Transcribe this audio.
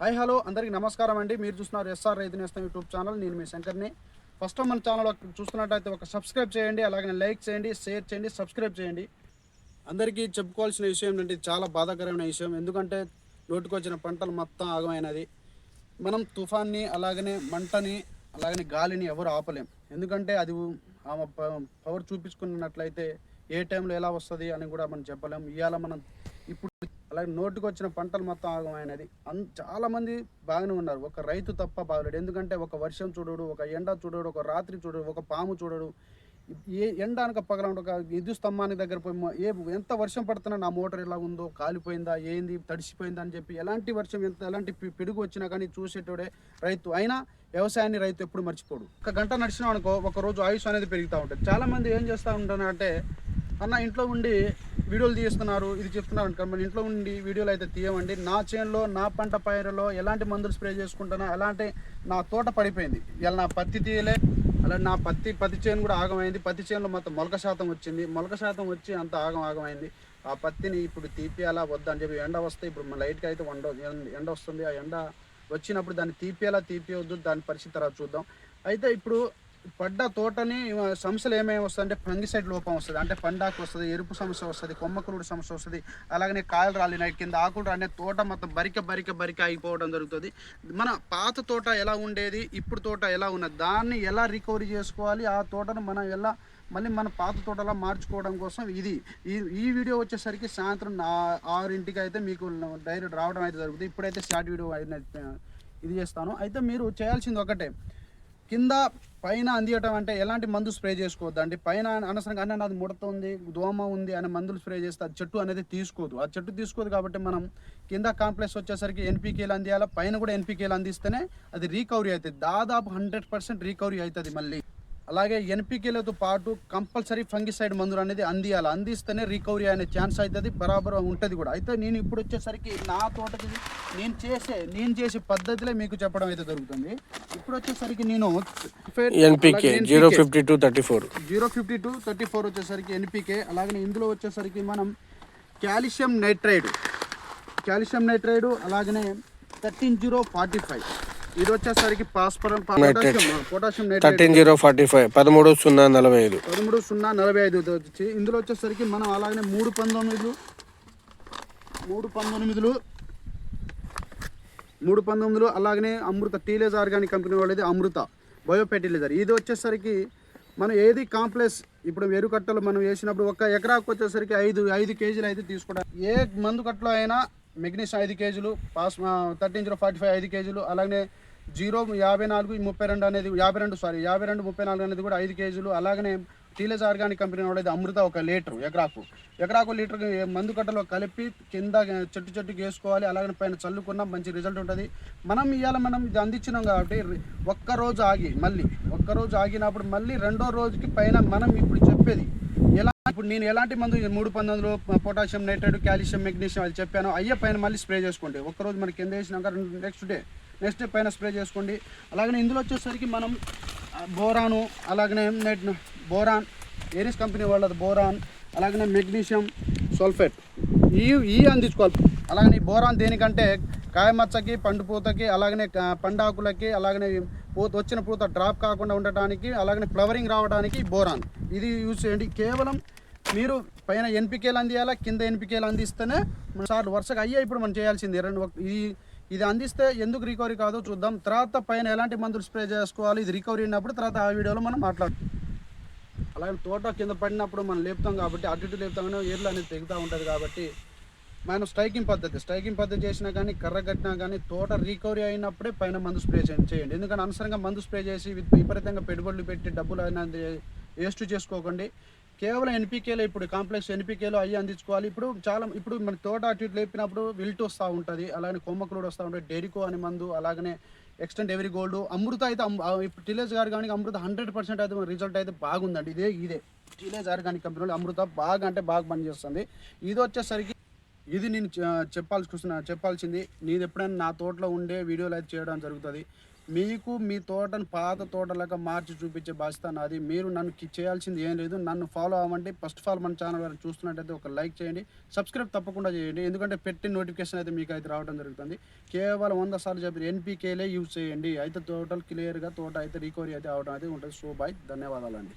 Hi hello. అందరికీ నమస్కారం అండి. మీరు చూస్తున్నారు ఎస్ఆర్ రైతు నేస్తం యూట్యూబ్ ఛానల్. నేను మీ శంకర్ని. ఫస్ట్ మన ఛానల్ చూస్తున్నట్టయితే ఒక సబ్స్క్రైబ్ చేయండి అలాగే లైక్ చేయండి షేర్ చేయండి సబ్స్క్రైబ్ చేయండి. అందరికీ చెప్పుకోవాల్సిన విషయం ఏంటంటే చాలా బాధాకరమైన విషయం. ఎందుకంటే నోటికొచ్చిన పంటలు మొత్తం ఆగమైనది. మనం తుఫాన్ని అలాగనే మంటని అలాగనే గాలిని ఎవరు ఆపలేం. ఎందుకంటే అది ఆమె ప- పవర్ చూపించుకున్నట్లయితే ఏ టైంలో ఎలా వస్తుంది అని కూడా మనం చెప్పలేం. ఇవాళ మనం ఇప్పుడు అలాగే నోటికి వచ్చిన పంటలు మొత్తం ఆగమైనది. అన్ చాలామంది బాగానే ఉన్నారు. ఒక రైతు తప్ప బాగలేడు. ఎందుకంటే ఒక వర్షం చూడడు ఒక ఎండ చూడడు ఒక రాత్రి చూడడు ఒక పాము చూడడు. ఏ ఎండ అనక పగల ఒక విద్యుత్ స్తంభానికి దగ్గర పోయి ఏ ఎంత వర్షం పడుతున్నా నా మోటార్ ఎలా ఉందో కాలిపోయిందా ఏంది తడిసిపోయిందా అని చెప్పి ఎలాంటి వర్షం ఎంత ఎలాంటి పిడుగు వచ్చినా కానీ చూసేటోడే రైతు. అయినా వ్యవసాయాన్ని రైతు ఎప్పుడు మర్చిపోడు. ఒక గంట నడిచినా అనుకో ఒక రోజు ఆయుష్ అనేది పెరుగుతూ ఉంటుంది. చాలామంది ఏం చేస్తూ ఉంటానంటే అన్న ఇంట్లో ఉండి వీడియోలు తీస్తున్నారు ఇది చెప్తున్నారు అనుకో మన ఇంట్లో ఉండి వీడియోలు అయితే తీయమండి. నా చేనులో నా పంట పైరులో ఎలాంటి మందులు స్ప్రే చేసుకుంటానో అలాంటి నా తోట పడిపోయింది. ఇలా నా పత్తి తీయలే అలా నా పత్తి పత్తి చేను కూడా ఆగమైంది. పత్తి చేనులో మొత్తం మొలక శాతం వచ్చింది. మొలక శాతం వచ్చి అంత ఆగం ఆగమైంది. ఆ పత్తిని ఇప్పుడు తీపియాలా వద్దా అని చెప్పి ఎండ వస్తే ఇప్పుడు మన లైట్గా అయితే వండ ఎండ వస్తుంది. ఆ ఎండ వచ్చినప్పుడు దాన్ని తీపియాలా తీపియవద్దు దాని పరిస్థితి తర్వాత చూద్దాం. అయితే ఇప్పుడు పడ్డ తోటని సమస్యలు ఏమేమి వస్తాయి అంటే ఫంగిసైడ్ లోపం వస్తుంది. అంటే పండాకు వస్తుంది ఎరుపు సమస్య వస్తుంది కొమ్మకురుడు సమస్య వస్తుంది అలాగనే కాయలు నైట్ కింద ఆకులు రాని తోట మొత్తం బరిక బరిక బరిక అయిపోవడం జరుగుతుంది. మన పాత తోట ఎలా ఉండేది ఇప్పుడు తోట ఎలా ఉన్నది దాన్ని ఎలా రికవరీ చేసుకోవాలి ఆ తోటను మనం ఎలా మళ్ళీ మన పాత తోటలా మార్చుకోవడం కోసం ఇది. ఈ ఈ వీడియో వచ్చేసరికి సాయంత్రం ఆరింటికి అయితే మీకు డైరెక్ట్ రావడం అయితే జరుగుతుంది. ఇప్పుడైతే షార్ట్ వీడియో ఇది చేస్తాను. అయితే మీరు చేయాల్సింది ఒకటే. కింద పైన అందియటం అంటే ఎలాంటి మందు స్ప్రే చేసుకోవద్దు అండి పైన అనవసరంగా అన్న నాది ముడత ఉంది దోమ ఉంది అనే మందులు స్ప్రే చేస్తే అది చెట్టు అనేది తీసుకోదు. ఆ చెట్టు తీసుకోదు కాబట్టి మనం కింద కాంప్లెక్స్ వచ్చేసరికి ఎన్పీకేలు అందియాలా? పైన కూడా ఎన్పీకేలు అందిస్తేనే అది రీకవరీ అవుతుంది. దాదాపు హండ్రెడ్ పర్సెంట్ రీకవరీ అవుతుంది మళ్ళీ. అలాగే ఎన్పికేలతో పాటు కంపల్సరీ ఫంగిసైడ్ మందులు అనేది అందియాలి. అందిస్తేనే రికవరీ అనే ఛాన్స్ అవుతుంది బరాబర్ ఉంటుంది కూడా. అయితే నేను ఇప్పుడు వచ్చేసరికి నా తోటకి నేను చేసే నేను చేసే పద్ధతిలో మీకు చెప్పడం అయితే జరుగుతుంది. ఇప్పుడు వచ్చేసరికి నేను NPK zero fifty two thirty four. Zero fifty two thirty four వచ్చేసరికి ఎన్పికే. అలాగే ఇందులో వచ్చేసరికి మనం కాల్షియం నైట్రైడ్ కాల్షియం నైట్రైడ్ అలాగనే థర్టీన్ జీరో ఫార్టీ ఫైవ్. ఇది వచ్చేసరికి phosphorus potassium thirteen zero forty five పదమూడు సున్నా నలభై ఐదు. పదమూడు సున్నా నలభై ఐదు వచ్చి ఇందులో వచ్చేసరికి మనం అలాగనే మూడు పంతొమ్మిదిలు మూడు పంతొమ్మిదిలు మూడు పంతొమ్మిదిలు అలాగనే అమృత టీలేజ్ ఆర్గానిక్ కంపెనీ వాళ్ళది అమృత బయో ఫెర్టిలైజర్ ఇది వచ్చేసరికి మనం ఏది కాంప్లెక్స్ ఇప్పుడు ఎరుకట్టలు మనం వేసినప్పుడు ఒక ఎకరాకు వచ్చేసరికి ఐదు ఐదు కేజీలు అయితే తీసుకోవడం ఏ మందు కట్టలో అయినా మెగ్నీషియం ఐదు కేజీలు పాస్ థర్టీన్ జీరో ఫార్టీ ఫైవ్ ఐదు కేజీలు అలాగే జీరో యాభై నాలుగు ముప్పై రెండు అనేది యాభై రెండు సారీ యాభై రెండు ముప్పై నాలుగు అనేది కూడా ఐదు కేజీలు అలాగనే టీలేజ్ ఆర్గానిక్ కంపెనీ వాళ్ళది అమృత ఒక లీటర్ ఎకరాకు. ఎకరాకు లీటర్ మందు కట్టలో కలిపి కింద చెట్టు చెట్టుకి వేసుకోవాలి అలాగే పైన చల్లుకున్నా మంచి రిజల్ట్ ఉంటుంది. మనం ఇవాళ మనం ఇది అందించినాం కాబట్టి ఒక్కరోజు ఒక్క రోజు ఆగి మళ్ళీ ఒక్క రోజు ఆగినప్పుడు మళ్ళీ రెండో రోజుకి పైన మనం ఇప్పుడు చెప్పేది ఇప్పుడు నేను ఎలాంటి మందు ఈ మూడు పంతొమ్మిదిలో పొటాషియం నైట్రేట్ కాల్షియం మెగ్నీషియం అది చెప్పాను అయ్యే పైన మళ్ళీ స్ప్రే చేసుకోండి. ఒక్కరోజు మనకి కింద వేసినాక నెక్స్ట్ డే నెక్స్ట్ డే పైన స్ప్రే చేసుకోండి. అలాగనే ఇందులో వచ్చేసరికి మనం బోరాను అలాగనే నెట్ బోరాన్ ఏరిస్ కంపెనీ వాళ్ళది బోరాన్ అలాగనే మెగ్నీషియం సల్ఫేట్. ఈ ఈ అందించుకోవాలి. అలాగనే ఈ బోరాన్ దేనికంటే కాయమచ్చకి పండు పూతకి అలాగనే పండాకులకి అలాగనే పూత వచ్చిన పూత డ్రాప్ కాకుండా ఉండటానికి అలాగనే ఫ్లవరింగ్ రావడానికి బోరాన్. ఇది యూజ్ చేయండి. కేవలం మీరు పైన ఎన్పికేలు అందియాలా? కింద ఎన్పికేలు అందిస్తేనే మన సార్లు వరుసగా అయ్యే ఇప్పుడు మనం చేయాల్సింది. రెండు ఈ ఇది అందిస్తే ఎందుకు రికవరీ కాదో చూద్దాం. తర్వాత పైన ఎలాంటి మందులు స్ప్రే చేసుకోవాలి? ఇది రికవరీ అయినప్పుడు తర్వాత ఆ వీడియోలో మనం మాట్లాడుతాం అలాగే తోట కింద పడినప్పుడు మనం లేపుతాం కాబట్టి అటు ఇటు లేపుతామని కానీ ఏర్లు అనేది తెగుతూ ఉంటుంది కాబట్టి మనం స్ట్రైకింగ్ పద్ధతి స్ట్రైకింగ్ పద్ధతి చేసినా కానీ కర్ర కట్టినా కానీ తోట రికవరీ అయినప్పుడే పైన మందు స్ప్రే చేయండి. ఎందుకంటే అనవసరంగా మందు స్ప్రే చేసి విపరీతంగా పెట్టుబడులు పెట్టి డబ్బులు అయినా వేస్ట్ చేసుకోకండి. కేవలం ఎన్పికేలో ఇప్పుడు కాంప్లెక్స్ ఎన్పికేలో అయ్యి అందించుకోవాలి. ఇప్పుడు చాలా ఇప్పుడు మన తోట అటు ఇటు లేపినప్పుడు విల్ట్ వస్తూ ఉంటుంది. అలాగే కొమ్మకులుడు వస్తూ ఉంటుంది. డెరికో అనే మందు అలాగనే ఎక్స్టెంట్ ఎవరీ గోల్డ్. అమృత అయితే ఇప్పుడు టిలేజ్ గారు కానీ అమృత హండ్రెడ్ పర్సెంట్ అయితే రిజల్ట్ అయితే బాగుందండి. ఇదే ఇదే. టిలేజ్ ఆర్గానిక్ కంపెనీలో అమృత బాగా అంటే బాగా పనిచేస్తుంది. ఇది వచ్చేసరికి ఇది నేను చెప్పాల్సి చూస్తున్నా చెప్పాల్సింది. నీది ఎప్పుడైనా నా తోటలో ఉండే వీడియోలు అయితే చేయడం జరుగుతుంది. మీకు మీ తోటను పాత తోటలాగా మార్చి చూపించే బాధ్యత నాది. మీరు నన్ను చేయాల్సింది ఏం లేదు. నన్ను ఫాలో అవ్వండి. ఫస్ట్ ఆఫ్ ఆల్ మన ఛానల్ వారిని చూస్తున్నట్టయితే ఒక లైక్ చేయండి. సబ్స్క్రైబ్ తప్పకుండా చేయండి. ఎందుకంటే పెట్టిన నోటిఫికేషన్ అయితే మీకు అయితే రావడం జరుగుతుంది. కేవలం వంద సార్లు చెప్పి ఎన్పీకేలే యూజ్ చేయండి. అయితే టోటల్ క్లియర్గా తోట అయితే రికవరీ అయితే అవడం అయితే ఉంటుంది. సో బాయ్ ధన్యవాదాలండి.